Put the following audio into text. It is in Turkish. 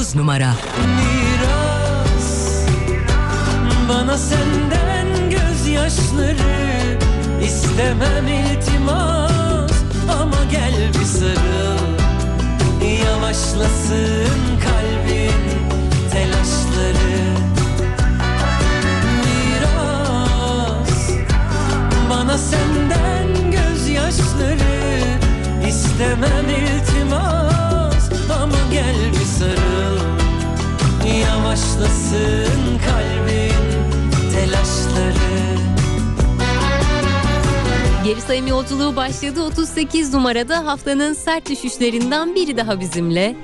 39 numara. Miras Bana senden gözyaşları istemem iltimas Ama gel bir sarıl Yavaşlasın Yavaşlasın kalbin telaşları Geri sayım yolculuğu başladı. 38 numarada haftanın sert düşüşlerinden biri daha bizimle.